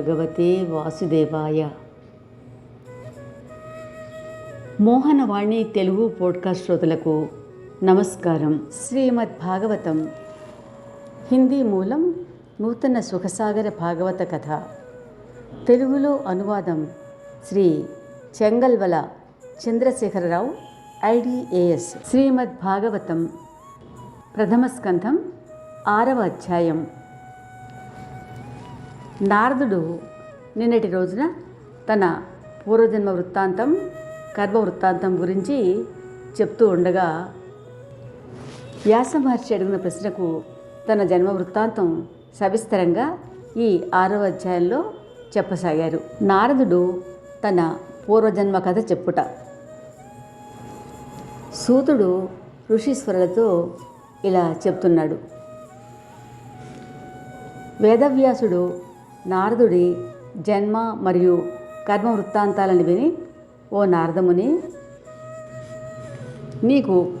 భగవతే వాసుదేవాయ. మోహనవాణి తెలుగు పోడ్కాస్ట్ శ్రోతలకు నమస్కారం. శ్రీమద్ భాగవతం. హిందీ మూలం నూతన సుఖసాగర భాగవత కథ. తెలుగులో అనువాదం శ్రీ చెంగల్వల చంద్రశేఖరరావు ఐడిఏఎస్ శ్రీమద్ భాగవతం. ప్రథమ స్కంధం ఆరవ అధ్యాయం. నారదుడు నిన్నటి రోజున తన పూర్వజన్మ వృత్తాంతం కర్మ వృత్తాంతం గురించి చెప్తూ ఉండగా వ్యాస మహర్షి అడిగిన ప్రశ్నకు తన జన్మ వృత్తాంతం సవిస్తరంగా ఈ ఆరవ అధ్యాయంలో చెప్పసాగారు. నారదుడు తన పూర్వజన్మ కథ చెప్పుట. సూతుడు ఋషీశ్వరులతో ఇలా చెప్తున్నాడు. వేదవ్యాసుడు నారదుడి జన్మ మరియు కర్మ వృత్తాంతాలను విని ఓ నారదముని నీకు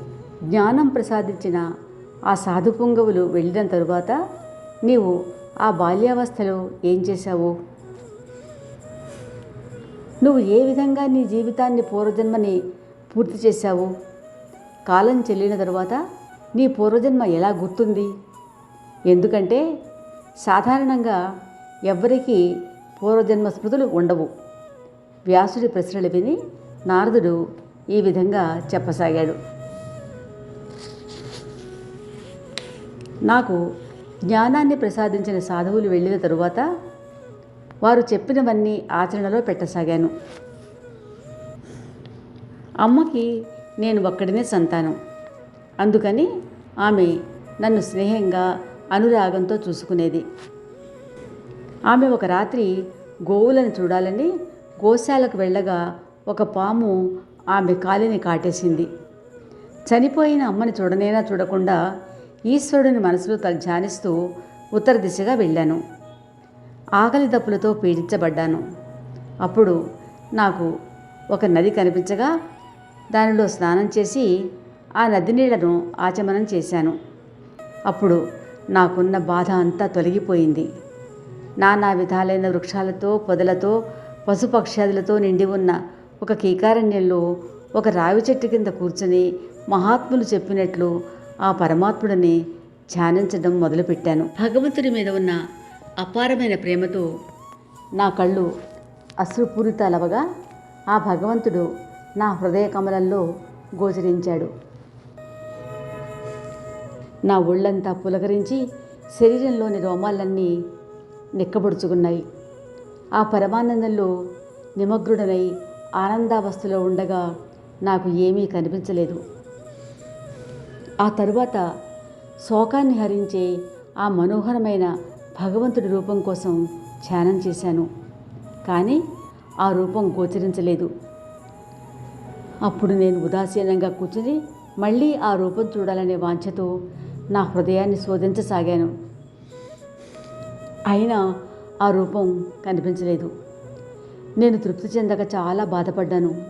జ్ఞానం ప్రసాదించిన ఆ సాధు పుంగవులు వెళ్ళిన తరువాత నీవు ఆ బాల్యావస్థలో ఏం చేశావు? నువ్వు ఏ విధంగా నీ జీవితాన్ని పూర్వజన్మని పూర్తి చేశావు? కాలం చెల్లిన తరువాత నీ పూర్వజన్మ ఎలా గుర్తుంది? ఎందుకంటే సాధారణంగా ఎవ్వరికీ పూర్వజన్మ స్మృతులు ఉండవు. వ్యాసుడి ప్రశ్నలు విని నారదుడు ఈ విధంగా చెప్పసాగాడు. నాకు జ్ఞానాన్ని ప్రసాదించిన సాధువులు వెళ్ళిన తరువాత వారు చెప్పినవన్నీ ఆచరణలో పెట్టసాగాను. అమ్మకి నేను ఒక్కడినే సంతానం. అందుకని ఆమె నన్ను స్నేహంగా అనురాగంతో చూసుకునేది. ఆమె ఒక రాత్రి గోవులను చూడాలని గోశాలకు వెళ్ళగా ఒక పాము ఆమె కాలిని కాటేసింది. చనిపోయిన అమ్మని చూడనైనా చూడకుండా ఈశ్వరుడిని మనసులో ధ్యానిస్తూ ఉత్తర దిశగా వెళ్ళాను. ఆకలి దప్పులతో పీడించబడ్డాను. అప్పుడు నాకు ఒక నది కనిపించగా దానిలో స్నానం చేసి ఆ నది నీళ్ళను ఆచమనం చేశాను. అప్పుడు నాకున్న బాధ అంతా తొలగిపోయింది. నానా విధాలైన వృక్షాలతో పొదలతో పశుపక్షాదులతో నిండి ఉన్న ఒక కీకారణ్యంలో ఒక రావి చెట్టు కింద కూర్చొని మహాత్ములు చెప్పినట్లు ఆ పరమాత్ముడిని ధ్యానించడం మొదలుపెట్టాను. భగవంతుడి మీద ఉన్న అపారమైన ప్రేమతో నా కళ్ళు అశ్రుపూరితాలవగా ఆ భగవంతుడు నా హృదయ కమలంలో గోచరించాడు. నా ఒళ్ళంతా పులకరించి శరీరంలోని రోమాలన్నీ నిక్కబొడుచుకున్నాయి. ఆ పరమానందంలో నిమగ్నుడనై ఆనందావస్థలో ఉండగా నాకు ఏమీ కనిపించలేదు. ఆ తరువాత శోకాన్ని హరించే ఆ మనోహరమైన భగవంతుడి రూపం కోసం ధ్యానం చేశాను. కానీ ఆ రూపం గోచరించలేదు. అప్పుడు నేను ఉదాసీనంగా కూర్చుని మళ్ళీ ఆ రూపం చూడాలనే వాంఛతో నా హృదయాన్ని శోధించసాగాను. అయినా ఆ రూపం కనిపించలేదు. నేను తృప్తి చెందక చాలా బాధపడ్డాను.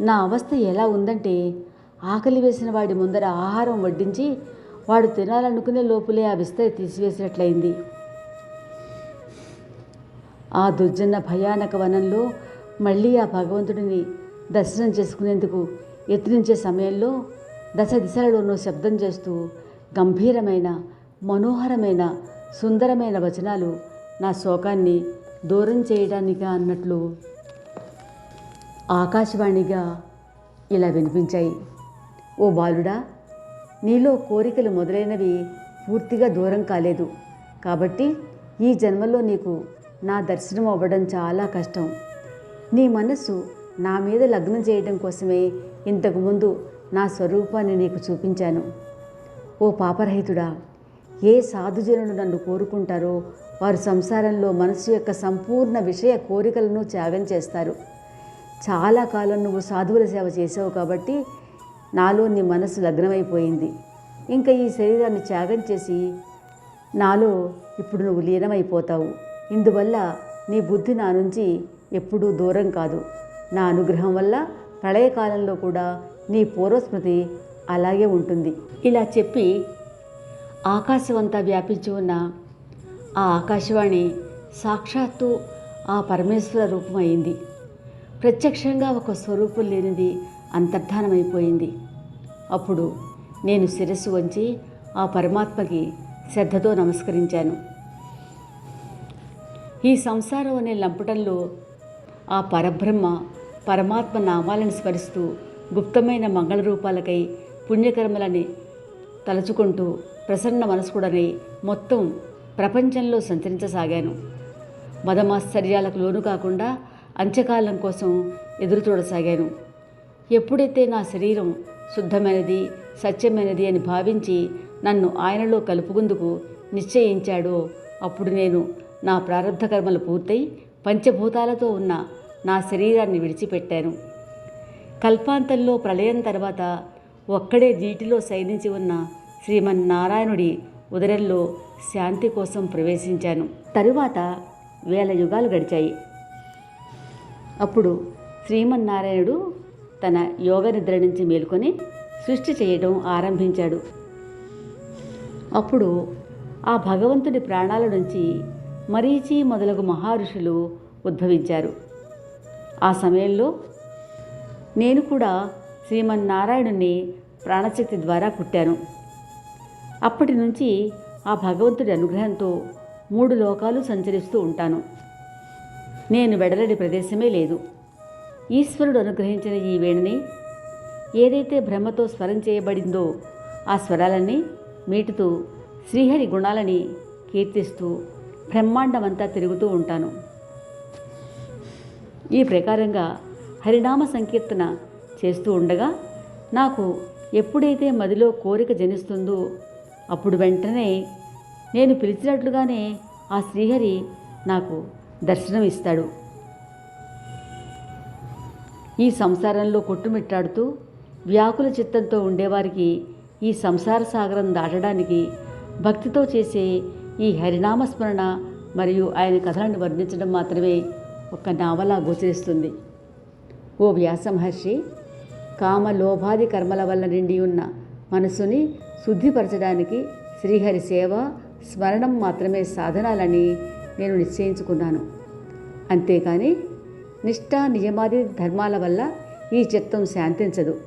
నా అవస్థ ఎలా ఉందంటే ఆకలి వేసిన వాడి ముందర ఆహారం వడ్డించి వాడు తినాలనుకునే లోపులే ఆ విస్తరి తీసివేసినట్లయింది. ఆ దుర్జన భయానక వనంలో మళ్ళీ ఆ భగవంతుడిని దర్శనం చేసుకునేందుకు యత్నించే సమయంలో దశ దిశలలోనూ శబ్దం చేస్తూ గంభీరమైన మనోహరమైన సుందరమైన వచనాలు నా శోకాన్ని దూరం చేయడానిగా అన్నట్లు ఆకాశవాణిగా ఇలా వినిపించాయి. ఓ బాలుడా నీలో కోరికలు మొదలైనవి పూర్తిగా దూరం కాలేదు. కాబట్టి ఈ జన్మలో నీకు నా దర్శనం అవ్వడం చాలా కష్టం. నీ మనస్సు నా మీద లగ్నం చేయడం కోసమే ఇంతకుముందు నా స్వరూపాన్ని నీకు చూపించాను. ఓ పాపరహితుడా ఏ సాధుజనులు నన్ను కోరుకుంటారో వారు సంసారంలో మనసు యొక్క సంపూర్ణ విషయ కోరికలను త్యాగం చేస్తారు. చాలా కాలం నువ్వు సాధువుల సేవ చేసావు కాబట్టి నాలో నీ మనసు లగ్నమైపోయింది. ఇంకా ఈ శరీరాన్ని త్యాగం చేసి నాలో ఇప్పుడు నువ్వు లీనమైపోతావు. ఇందువల్ల నీ బుద్ధి నా నుంచి ఎప్పుడూ దూరం కాదు. నా అనుగ్రహం వల్ల ప్రళయకాలంలో కూడా నీ పూర్వస్మృతి అలాగే ఉంటుంది. ఇలా చెప్పి ఆకాశమంతా వ్యాపించి ఉన్న ఆ ఆకాశవాణి సాక్షాత్తు ఆ పరమేశ్వర రూపం అయింది ప్రత్యక్షంగా ఒక స్వరూపం లేనిది అంతర్ధానమైపోయింది. అప్పుడు నేను శిరస్సు వంచి ఆ పరమాత్మకి శ్రద్ధతో నమస్కరించాను. ఈ సంసారం అనే లంపటంలో ఆ పరబ్రహ్మ పరమాత్మ నామాలను స్మరిస్తూ గుప్తమైన మంగళ రూపాలకై పుణ్యకర్మలని తలుచుకుంటూ ప్రసన్న మనస్కుడనై మొత్తం ప్రపంచంలో సంచరించసాగాను. మదమాశ్చర్యాలకు లోను కాకుండా అంత్యకాలం కోసం ఎదురు చూడసాగాను. ఎప్పుడైతే నా శరీరం శుద్ధమైనది సత్యమైనది అని భావించి నన్ను ఆయనలో కలుపుకుందుకు నిశ్చయించాడో అప్పుడు నేను నా ప్రారంధ కర్మలు పూర్తయి పంచభూతాలతో ఉన్న నా శరీరాన్ని విడిచిపెట్టాను. కల్పాంతంలో ప్రళయం తర్వాత ఒక్కడే జీటిలో శయనించి ఉన్న శ్రీమన్నారాయణుడి ఉదరంలో శాంతి కోసం ప్రవేశించాను. తరువాత వేల యుగాలు గడిచాయి. అప్పుడు శ్రీమన్నారాయణుడు తన యోగ నిద్ర నుంచి మేలుకొని సృష్టి చేయడం ఆరంభించాడు. అప్పుడు ఆ భగవంతుడి ప్రాణాల నుంచి మరీచి మొదలగు మహర్షులు ఉద్భవించారు. ఆ సమయంలో నేను కూడా శ్రీమన్నారాయణుని ప్రాణశక్తి ద్వారా పుట్టాను అప్పటి నుంచి ఆ భగవంతుడి అనుగ్రహంతో మూడు లోకాలు సంచరిస్తూ ఉంటాను. నేను వెడలని ప్రదేశమే లేదు. ఈశ్వరుడు అనుగ్రహించిన ఈ వేణిని ఏదైతే బ్రహ్మతో స్వరం చేయబడిందో ఆ స్వరాలని మీటుతూ శ్రీహరి గుణాలని కీర్తిస్తూ బ్రహ్మాండమంతా తిరుగుతూ ఉంటాను. ఈ ప్రకారంగా హరినామ సంకీర్తన చేస్తూ ఉండగా నాకు ఎప్పుడైతే మదిలో కోరిక జనిస్తుందో అప్పుడు వెంటనే నేను పిలిచినట్లుగానే ఆ శ్రీహరి నాకు దర్శనం ఇస్తాడు ఈ సంసారంలో కొట్టుమిట్టాడుతూ వ్యాకుల చిత్తంతో ఉండేవారికి ఈ సంసార సాగరం దాటడానికి భక్తితో చేసే ఈ హరినామస్మరణ మరియు ఆయన కథలను వర్ణించడం మాత్రమే ఒక నావలా గోచరిస్తుంది. ఓ వ్యాస మహర్షి కామ లోభాది కర్మల వల్ల నిండి ఉన్న మనసుని శుద్ధిపరచడానికి శ్రీహరి సేవ స్మరణం మాత్రమే సాధనాలని నేను నిశ్చయించుకున్నాను. అంతేకాని నిష్ఠా నియమాది ధర్మాల వల్ల ఈ చిత్తం శాంతించదు.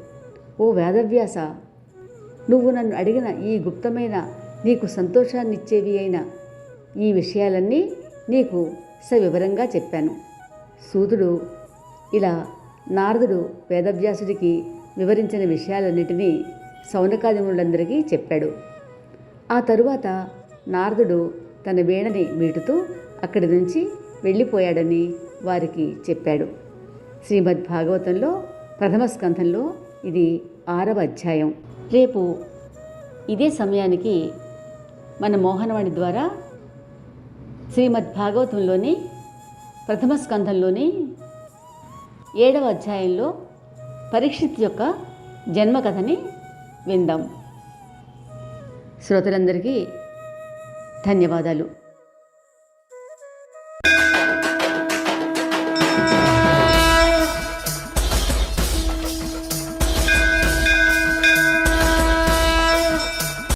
ఓ వేదవ్యాస నువ్వు నన్ను అడిగిన ఈ గుప్తమైన నీకు సంతోషాన్నిచ్చేవి అయిన ఈ విషయాలన్నీ నీకు సవివరంగా చెప్పాను. సూదుడు ఇలా నారదుడు వేదవ్యాసుడికి వివరించిన విషయాలన్నిటినీ సౌనకాదిములందరికీ చెప్పాడు. ఆ తరువాత నారదుడు తన వీణని మీటుతూ అక్కడి నుంచి వెళ్ళిపోయాడని వారికి చెప్పాడు. శ్రీమద్ భాగవతంలో ప్రథమ స్కంధంలో ఇది ఆరవ అధ్యాయం. రేపు ఇదే సమయానికి మన మోహనవాణి ద్వారా శ్రీమద్ భాగవతంలోని ప్రథమ స్కంధంలోని ఏడవ అధ్యాయంలో పరీక్షిత్ యొక్క జన్మకథని విందాం. శ్రోతలందరికీ ధన్యవాదాలు.